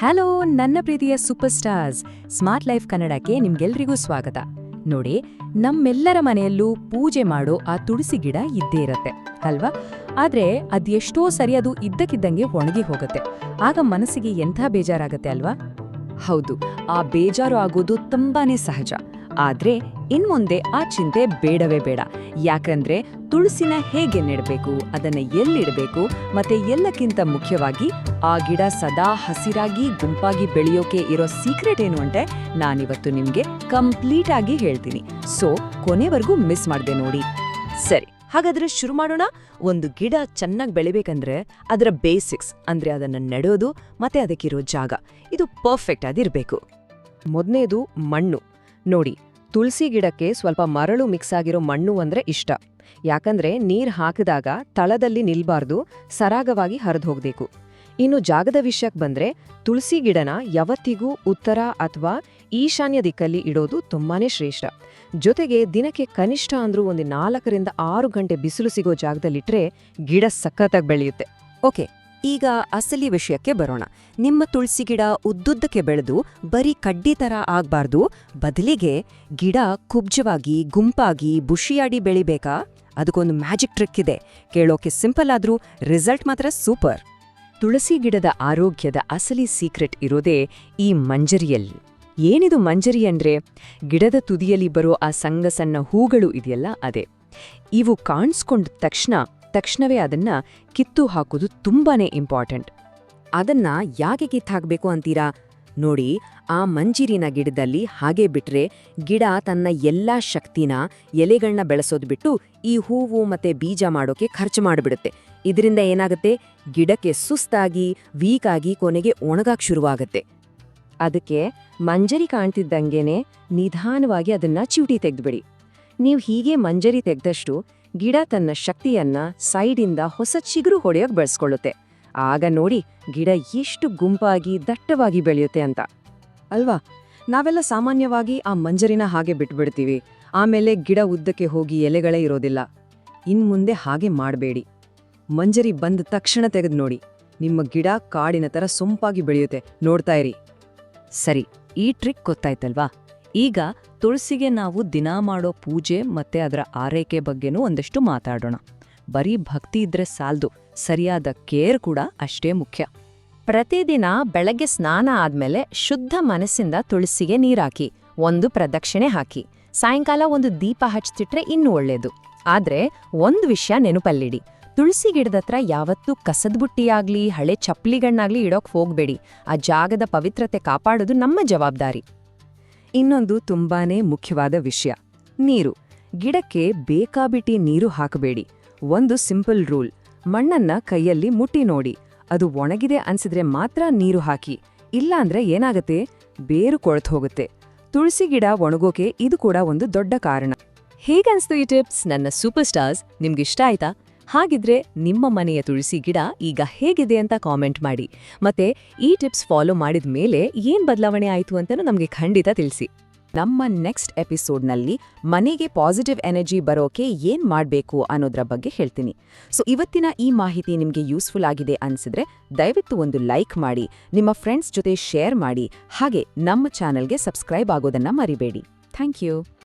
Hello, ನನ್ನ ಪ್ರೀತಿಯ super stars smart life ಕನ್ನಡಕ್ಕೆ ನಿಮ್ಗೆಲ್ರಿಗೂ ಸ್ವಾಗತ. ನೋಡಿ, ನಮ್ಮೆಲ್ಲರ ಮನೆಯಲ್ಲೂ ಪೂಜೆ ಮಾಡೋ ಆ ತುಳಸಿ ಗಿಡ ಇದ್ದೇ ಇರತ್ತೆ, ಅಲ್ವಾ? ಆದ್ರೆ ಅದೆಷ್ಟೋ ಸರಿ ಅದು ಇದ್ದಕ್ಕಿದ್ದಂಗೆ ಒಣಗಿ ಹೋಗುತ್ತೆ. ಆಗ ಮನಸ್ಸಿಗೆ ಎಂಥ ಬೇಜಾರಾಗತ್ತೆ, ಅಲ್ವಾ? ಹೌದು, ಆ ಬೇಜಾರು ಆಗೋದು ತುಂಬಾನೇ ಸಹಜ. ಆದ್ರೆ ಇನ್ಮುಂದೆ ಆ ಚಿಂತೆ ಬೇಡವೇ ಬೇಡ. ಯಾಕಂದ್ರೆ ತುಳಸಿನ ಹೇಗೆ ನೆಡಬೇಕು, ಅದನ್ನ ಎಲ್ಲಿಡಬೇಕು, ಮತ್ತೆ ಎಲ್ಲಕ್ಕಿಂತ ಮುಖ್ಯವಾಗಿ ಆ ಗಿಡ ಸದಾ ಹಸಿರಾಗಿ ಗುಂಪಾಗಿ ಬೆಳೆಯೋಕೆ ಇರೋ ಸೀಕ್ರೆಟ್ ಏನು ಅಂತೆ ನಾನಿವತ್ತು ನಿಮ್ಗೆ ಕಂಪ್ಲೀಟ್ ಆಗಿ ಹೇಳ್ತೀನಿ. ಸೊ ಕೊನೆವರೆಗೂ ಮಿಸ್ ಮಾಡಿದೆ ನೋಡಿ. ಸರಿ, ಹಾಗಾದ್ರೆ ಶುರು ಮಾಡೋಣ. ಒಂದು ಗಿಡ ಚೆನ್ನಾಗಿ ಬೆಳಿಬೇಕಂದ್ರೆ ಅದರ ಬೇಸಿಕ್ಸ್ ಅಂದ್ರೆ ಅದನ್ನ ನೆಡೋದು, ಮತ್ತೆ ಅದಕ್ಕಿರೋ ಜಾಗ. ಇದು ಪರ್ಫೆಕ್ಟ್ ಆಗಿರ್ಬೇಕು ಮೊದಲನೇದು ಮಣ್ಣು. ನೋಡಿ ತುಳಸಿ ಗಿಡಕ್ಕೆ ಸ್ವಲ್ಪ ಮರಳು ಮಿಕ್ಸ್ ಆಗಿರೋ ಮಣ್ಣು ಅಂದ್ರೆ ಇಷ್ಟ. ಯಾಕಂದ್ರೆ ನೀರ್ ಹಾಕಿದಾಗ ತಳದಲ್ಲಿ ನಿಲ್ಬಾರ್ದು, ಸರಾಗವಾಗಿ ಹರಿದು ಹೋಗ್ಬೇಕು. ಇನ್ನು ಜಾಗದ ವಿಷಯಕ್ಕೆ ಬಂದ್ರೆ ತುಳಸಿ ಗಿಡನ ಯಾವತ್ತಿಗೂ ಉತ್ತರ ಅಥವಾ ಈಶಾನ್ಯ ದಿಕ್ಕಲ್ಲಿ ಇಡೋದು ತುಂಬಾನೇ ಶ್ರೇಷ್ಠ. ಜೊತೆಗೆ ದಿನಕ್ಕೆ ಕನಿಷ್ಠ ಅಂದ್ರೂ ಒಂದು ನಾಲ್ಕರಿಂದ ಆರು ಗಂಟೆ ಬಿಸಿಲು ಸಿಗೋ ಜಾಗದಲ್ಲಿಟ್ರೆ ಗಿಡ ಸಖತ್ತಾಗಿ ಬೆಳೆಯುತ್ತೆ. ಓಕೆ. ಈಗ ಅಸಲಿ ವಿಷಯಕ್ಕೆ ಬರೋಣ. ನಿಮ್ಮ ತುಳಸಿ ಗಿಡ ಉದ್ದುದ್ದಕ್ಕೆ ಬೆಳೆದು ಬರೀ ಕಡ್ಡಿ ತರ ಆಗಬಾರ್ದು. ಬದಲಿಗೆ ಗಿಡ ಕುಬ್ಜವಾಗಿ, ಗುಂಪಾಗಿ, ಬುಷಿಯಾಡಿ ಬೆಳಿಬೇಕಾ? ಅದಕ್ಕೊಂದು ಮ್ಯಾಜಿಕ್ ಟ್ರಿಕ್ ಇದೆ. ಕೇಳೋಕೆ ಸಿಂಪಲ್ ಆದರೂ ರಿಸಲ್ಟ್ ಮಾತ್ರ ಸೂಪರ್. ತುಳಸಿ ಗಿಡದ ಆರೋಗ್ಯದ ಅಸಲಿ ಸೀಕ್ರೆಟ್ ಇರೋದೇ ಈ ಮಂಜರಿಯಲ್ಲಿ. ಏನಿದು ಮಂಜರಿ ಅಂದ್ರೆ? ಗಿಡದ ತುದಿಯಲ್ಲಿ ಬರೋ ಆ ಸಂಗಸನ್ನ ಹೂಗಳು ಇದೆಯಲ್ಲ ಅದೇ. ಇವು ಕಾಣಿಸ್ಕೊಂಡ ತಕ್ಷಣ ತಕ್ಷಣವೇ ಅದನ್ನ ಕಿತ್ತು ಹಾಕೋದು ತುಂಬಾನೇ ಇಂಪಾರ್ಟೆಂಟ್. ಅದನ್ನ ಯಾಕೆ ಕಿತ್ತಾಕ್ಬೇಕು ಅಂತೀರಾ? ನೋಡಿ, ಆ ಮಂಜೀರಿನ ಗಿಡದಲ್ಲಿ ಹಾಗೆ ಬಿಟ್ರೆ ಗಿಡ ತನ್ನ ಎಲ್ಲಾ ಶಕ್ತಿನ ಎಲೆಗಳನ್ನ ಬೆಳೆಸೋದು ಬಿಟ್ಟು ಈ ಹೂವು ಮತ್ತೆ ಬೀಜ ಮಾಡೋಕೆ ಖರ್ಚು ಮಾಡಿಬಿಡುತ್ತೆ. ಇದರಿಂದ ಏನಾಗುತ್ತೆ? ಗಿಡಕ್ಕೆ ಸುಸ್ತಾಗಿ ವೀಕ್ ಆಗಿ ಕೊನೆಗೆ ಒಣಗಾಕ್ ಶುರುವಾಗತ್ತೆ. ಅದಕ್ಕೆ ಮಂಜರಿ ಕಾಣ್ತಿದ್ದಂಗೆನೆ ನಿಧಾನವಾಗಿ ಅದನ್ನ ಚಿವುಟಿ ತೆಗೆದ್ಬಿಡಿ. ನೀವು ಹೀಗೆ ಮಂಜರಿ ತೆಗೆದಷ್ಟು ಗಿಡ ತನ್ನ ಶಕ್ತಿಯನ್ನ ಸೈಡಿಂದ ಹೊಸ ಚಿಗುರು ಹೊಡೆಯೋಕ್ ಬಳಸ್ಕೊಳ್ಳುತ್ತೆ. ಆಗ ನೋಡಿ, ಗಿಡ ಎಷ್ಟು ಗುಂಪಾಗಿ ದಟ್ಟವಾಗಿ ಬೆಳೆಯುತ್ತೆ ಅಂತ. ಅಲ್ವಾ? ನಾವೆಲ್ಲ ಸಾಮಾನ್ಯವಾಗಿ ಆ ಮಂಜರಿನ ಹಾಗೆ ಬಿಟ್ಬಿಡ್ತೀವಿ. ಆಮೇಲೆ ಗಿಡ ಉದ್ದಕ್ಕೆ ಹೋಗಿ ಎಲೆಗಳೇ ಇರೋದಿಲ್ಲ. ಇನ್ಮುಂದೆ ಹಾಗೆ ಮಾಡಬೇಡಿ. ಮಂಜರಿ ಬಂದ ತಕ್ಷಣ ತೆಗೆದು ನೋಡಿ. ನಿಮ್ಮ ಗಿಡ ಕಾಡಿನ ತರ ಸೊಂಪಾಗಿ ಬೆಳೆಯುತ್ತೆ. ನೋಡ್ತಾ ಇರಿ. ಸರಿ, ಈ ಟ್ರಿಕ್ ಗೊತ್ತಾಯ್ತಲ್ವಾ? ಈಗ ತುಳಸಿಗೆ ನಾವು ದಿನ ಮಾಡೋ ಪೂಜೆ ಮತ್ತೆ ಅದರ ಆರೈಕೆ ಬಗ್ಗೆನೂ ಒಂದಷ್ಟು ಮಾತಾಡೋಣ. ಬರೀ ಭಕ್ತಿ ಇದ್ರೆ ಸಾಲ್ದು, ಸರಿಯಾದ ಕೇರ್ ಕೂಡ ಅಷ್ಟೇ ಮುಖ್ಯ. ಪ್ರತಿದಿನ ಬೆಳಗ್ಗೆ ಸ್ನಾನ ಆದ್ಮೇಲೆ ಶುದ್ಧ ಮನಸ್ಸಿಂದ ತುಳಸಿಗೆ ನೀರಾಕಿ, ಒಂದು ಪ್ರದಕ್ಷಿಣೆ ಹಾಕಿ. ಸಾಯಂಕಾಲ ಒಂದು ದೀಪ ಹಚ್ತಿಟ್ರೆ ಇನ್ನೂ ಒಳ್ಳೇದು. ಆದ್ರೆ ಒಂದು ವಿಷಯ ನೆನಪಲ್ಲಿಡಿ, ತುಳಸಿ ಗಿಡದತ್ರ ಯಾವತ್ತೂ ಕಸದ ಬುಟ್ಟಿಯಾಗ್ಲಿ, ಹಳೆ ಚಪ್ಪಲಿಗಣ್ಣಾಗ್ಲಿ ಇಡೋಕ್ ಹೋಗ್ಬೇಡಿ. ಆ ಜಾಗದ ಪವಿತ್ರತೆ ಕಾಪಾಡೋದು ನಮ್ಮ ಜವಾಬ್ದಾರಿ. ಇನ್ನೊಂದು ತುಂಬಾನೇ ಮುಖ್ಯವಾದ ವಿಷಯ. ನೀರು. ಗಿಡಕ್ಕೆ ಬೇಕಾಬಿಟ್ಟಿ ನೀರು ಹಾಕಬೇಡಿ. ಒಂದು ಸಿಂಪಲ್ ರೂಲ್. ಮಣ್ಣನ್ನ ಕೈಯಲ್ಲಿ ಮುಟ್ಟಿ ನೋಡಿ. ಅದು ಒಣಗಿದೆ ಅನ್ಸಿದ್ರೆ ಮಾತ್ರ ನೀರು ಹಾಕಿ. ಇಲ್ಲಾಂದ್ರೆ ಏನಾಗತ್ತೆ? ಬೇರು ಕೊಳ್ತು ಹೋಗುತ್ತೆ ತುಳಸಿ ಗಿಡ ಒಣಗೋಕೆ ಇದು ಕೂಡ ಒಂದು ದೊಡ್ಡ ಕಾರಣ. ಹೇಗನ್ಸ್ತು ಈ ಟಿಪ್ಸ್? ನನ್ನ ಸೂಪರ್ ಸ್ಟಾರ್ಸ್ ನಿಮ್ಗಿಷ್ಟ ಆಯ್ತಾ? ಹಾಗಿದ್ರೆ ನಿಮ್ಮ ಮನೆಯ ತುಳಸಿ ಗಿಡ ಈಗ ಹೇಗಿದೆ ಅಂತ ಕಾಮೆಂಟ್ ಮಾಡಿ. ಮತ್ತೆ ಈ ಟಿಪ್ಸ್ ಫಾಲೋ ಮಾಡಿದ ಮೇಲೆ ಏನ್ ಬದಲಾವಣೆ ಆಯಿತು ಅಂತನೂ ನಮಗೆ ಖಂಡಿತ ತಿಳಿಸಿ. ನಮ್ಮ ನೆಕ್ಸ್ಟ್ ಎಪಿಸೋಡ್ನಲ್ಲಿ ಮನೆಗೆ ಪಾಸಿಟಿವ್ ಎನರ್ಜಿ ಬರೋಕೆ ಏನ್ ಮಾಡಬೇಕು ಅನ್ನೋದ್ರ ಬಗ್ಗೆ ಹೇಳ್ತೀನಿ. ಸೊ, ಇವತ್ತಿನ ಈ ಮಾಹಿತಿ ನಿಮಗೆ ಯೂಸ್ಫುಲ್ ಆಗಿದೆ ಅನ್ಸಿದ್ರೆ ದಯವಿಟ್ಟು ಒಂದು ಲೈಕ್ ಮಾಡಿ, ನಿಮ್ಮ ಫ್ರೆಂಡ್ಸ್ ಜೊತೆ ಶೇರ್ ಮಾಡಿ, ಹಾಗೆ ನಮ್ಮ ಚಾನಲ್ಗೆ ಸಬ್ಸ್ಕ್ರೈಬ್ ಆಗೋದನ್ನ ಮರಿಬೇಡಿ. Thank you.